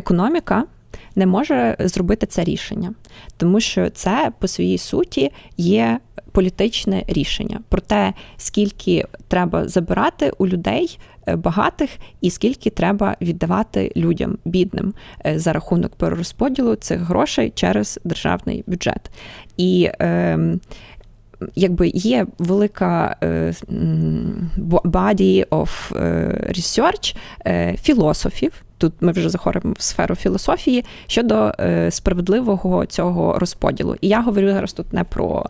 економіка не може зробити це рішення, тому що це по своїй суті є політичне рішення про те, скільки треба забирати у людей е, багатих, і скільки треба віддавати людям бідним е, за рахунок перерозподілу цих грошей через державний бюджет. І е, Якби є велика е, body of research філософів, тут ми вже заходимо в сферу філософії щодо е, справедливого цього розподілу. І я говорю зараз тут не про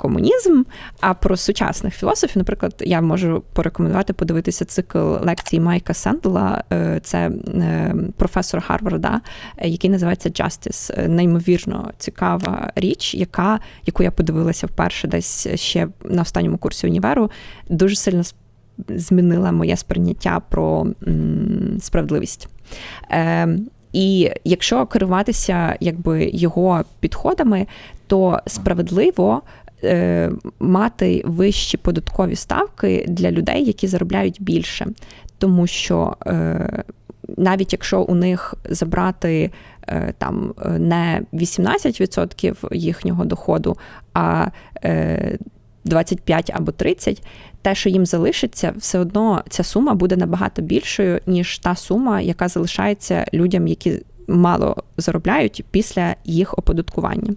комунізм, а про сучасних філософів. Наприклад, я можу порекомендувати подивитися цикл лекцій Майка Сендела, е, це е, професор Гарварда, який називається. Е, Неймовірно цікава річ, яка, яку я подивилася вперше десь ще на останньому курсі універу, дуже сильно сп- змінила моє сприйняття про справедливість. Е, і якщо керуватися якби його підходами, то справедливо е, мати вищі податкові ставки для людей, які заробляють більше, тому що е, навіть якщо у них забрати е, там не 18% їхнього доходу, а 25 або 30, те, що їм залишиться, все одно ця сума буде набагато більшою, ніж та сума, яка залишається людям, які мало заробляють після їх оподаткування.